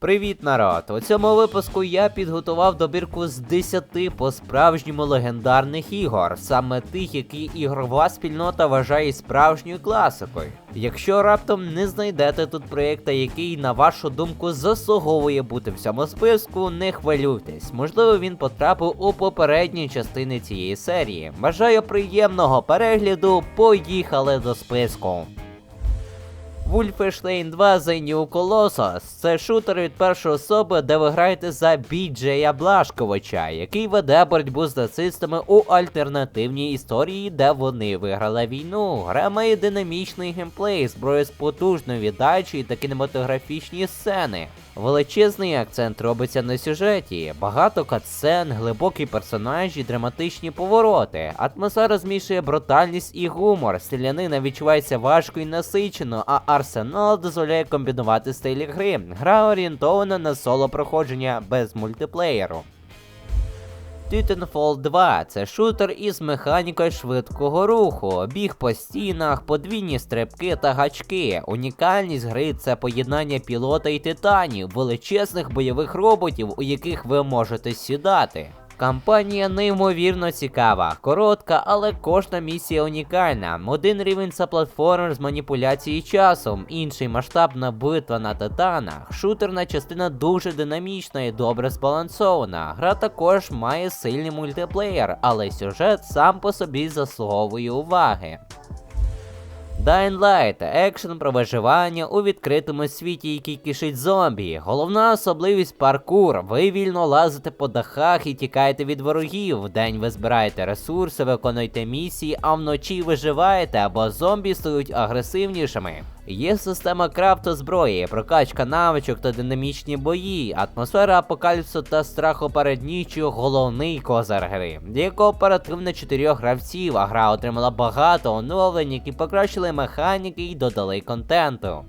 Привіт, народ! У цьому випуску я підготував добірку з 10 по-справжньому легендарних ігор, саме тих, які ігрова спільнота вважає справжньою класикою. Якщо раптом не знайдете тут проєкта, який, на вашу думку, заслуговує бути в цьому списку, не хвилюйтесь. Можливо, він потрапив у попередні частини цієї серії. Бажаю приємного перегляду. Поїхали до списку. Wolfenstein 2 The New Colossus – це шутер від першої особи, де ви граєте за Біджея Блашковича, який веде боротьбу з нацистами у альтернативній історії, де вони виграли війну. Гра має динамічний геймплей, зброю з потужною віддачею та кінематографічні сцени. Величезний акцент робиться на сюжеті, багато катсцен, глибокі персонажі, драматичні повороти. Атмосфера змішує брутальність і гумор. Стрілянина відчувається важко і насичено, а арсенал дозволяє комбінувати стилі гри. Гра орієнтована на соло проходження без мультиплеєру. Titanfall 2 це шутер із механікою швидкого руху, біг по стінах, подвійні стрибки та гачки. Унікальність гри це поєднання пілота і титанів, величезних бойових роботів, у яких ви можете сідати. Кампанія неймовірно цікава, коротка, але кожна місія унікальна. Один рівень це платформер з маніпуляції часом, інший масштабна битва на титанах. Шутерна частина дуже динамічна і добре збалансована. Гра також має сильний мультиплеєр, але сюжет сам по собі заслуговує уваги. Dying Light – екшен про виживання у відкритому світі, який кишить зомбі. Головна особливість паркур. Ви вільно лазите по дахах і тікаєте від ворогів. Вдень ви збираєте ресурси, виконуєте місії, а вночі виживаєте, або зомбі стають агресивнішими. Є система крафту зброї, прокачка навичок та динамічні бої, атмосфера апокаліпсу та страху перед ніччю головний козир гри. Є кооператив чотирьох гравців, а гра отримала багато оновлень, які покращили механіки і додали контенту.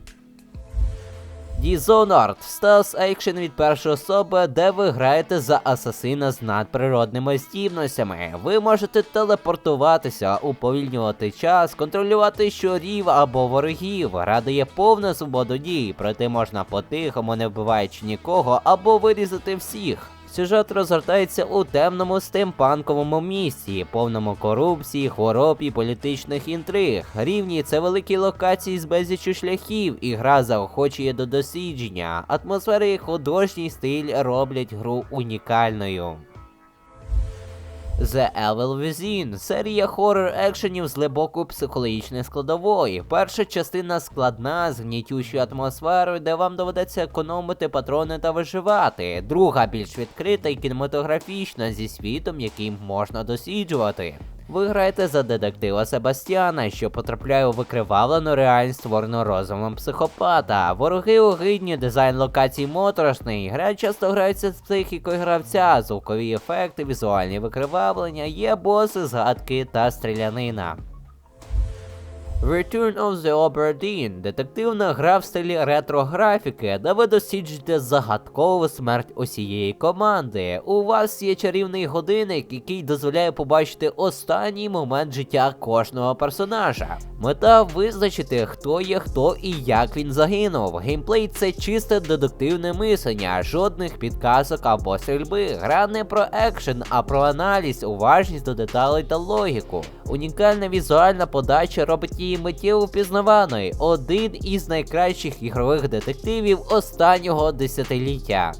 Dishonored – стелс екшен від першої особи, де ви граєте за асасина з надприродними здібностями. Ви можете телепортуватися, уповільнювати час, контролювати щурів або ворогів. Гра дає повну свободу дій, проте можна по-тихому, не вбиваючи нікого, або вирізати всіх. Сюжет розгортається у темному стимпанковому місті, повному корупції, хвороб і політичних інтриг. Рівні це великі локації з безліччю шляхів, і гра заохочує до дослідження. Атмосфери і художній стиль роблять гру унікальною. The Evil Within – серія хоррор екшенів з глибокою психологічною складовою. Перша частина складна з гнітючою атмосферою, де вам доведеться економити патрони та виживати. Друга більш відкрита і кінематографічна зі світом, який можна досліджувати. Ви граєте за детектива Себастьяна, що потрапляє у викривавлену реальність створену розумом психопата. Вороги огидні, дизайн локацій моторошний. Гра часто грається з психікою гравця, звукові ефекти, візуальні викривавлення, є боси, згадки та стрілянина. Return of the Obra Dinn – детективна гра в стилі ретро-графіки, де ви досліджуєте загадкову смерть усієї команди. У вас є чарівний годинник, який дозволяє побачити останній момент життя кожного персонажа. Мета визначити, хто є хто і як він загинув. Геймплей це чисте дедуктивне мислення, жодних підказок або стрільби. Гра не про екшен, а про аналіз, уважність до деталей та логіку. Унікальна візуальна подача робить її миттєво впізнаваною. Один із найкращих ігрових детективів останнього десятиліття.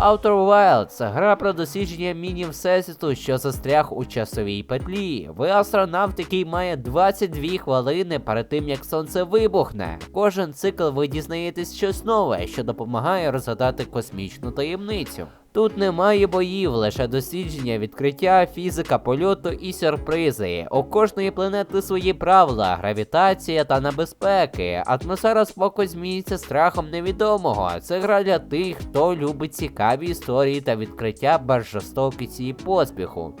Outer Wilds – гра про дослідження міні-всесвіту, що застряг у часовій петлі. Ви астронавт, який має 22 хвилини перед тим, як сонце вибухне. Кожен цикл ви дізнаєтесь щось нове, що допомагає розгадати космічну таємницю. Тут немає боїв, лише дослідження, відкриття, фізика польоту і сюрпризи. У кожної планети свої правила, гравітація та небезпеки. Атмосфера споку змінюється страхом невідомого. Це гра для тих, хто любить цікаві історії та відкриття без жорстокості і поспіху.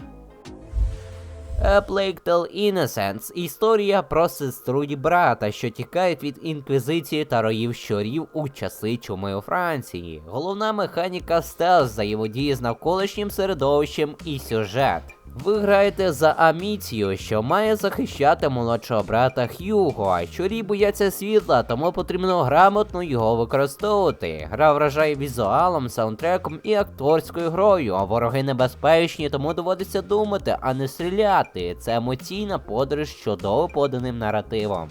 A Plague Tale Innocence – історія про сестру і брата, що тікають від інквізиції та роїв щурів у часи чуми у Франції. Головна механіка стелс взаємодії з навколишнім середовищем і сюжет. Ви граєте за Аміцію, що має захищати молодшого брата Х'юго. Щурі бояться світла, тому потрібно грамотно його використовувати. Гра вражає візуалом, саундтреком і акторською грою. А Вороги небезпечні, тому доводиться думати, а не стріляти. Це емоційна подорож з чудово поданим наративом.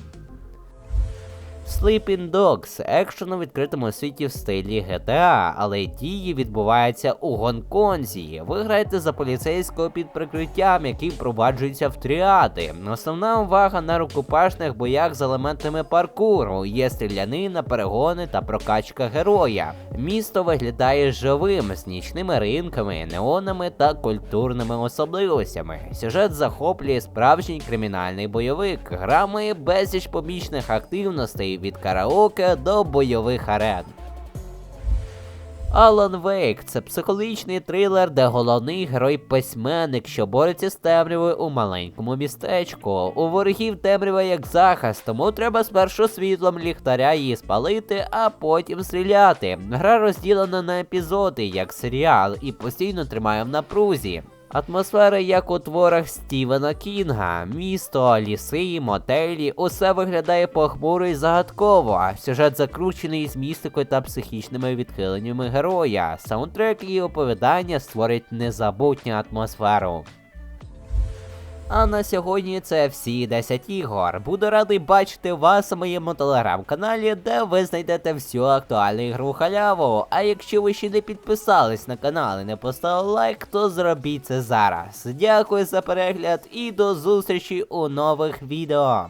Sleeping Dogs екшен у відкритому світі в стилі GTA, але дії відбуваються у Гонконзі. Ви граєте за поліцейського під прикриттям, який впроваджується в тріади. Основна увага на рукопашних боях з елементами паркуру, є стрілянина, перегони та прокачка героя. Місто виглядає живим з нічними ринками, неонами та культурними особливостями. Сюжет захоплює справжній кримінальний бойовик. Гра безліч побічних активностей від караоке до бойових арен. Алан Вейк це психологічний трилер, де головний герой письменник, що бореться з темрявою у маленькому містечку. У ворогів темрява як захист, тому треба спершу світлом ліхтаря її спалити, а потім стріляти. Гра розділена на епізоди, як серіал, і постійно тримає в напрузі. Атмосфера як у творах Стівена Кінга, місто, ліси, мотелі, усе виглядає похмуро і загадково. Сюжет закручений з містикою та психічними відхиленнями героя. Саундтрек і оповідання створить незабутню атмосферу. А на сьогодні це всі 10 ігор. Буду радий бачити вас у моєму телеграм-каналі, де ви знайдете всю актуальну ігру халяву. А якщо ви ще не підписались на канал і не поставили лайк, то зробіть це зараз. Дякую за перегляд і до зустрічі у нових відео.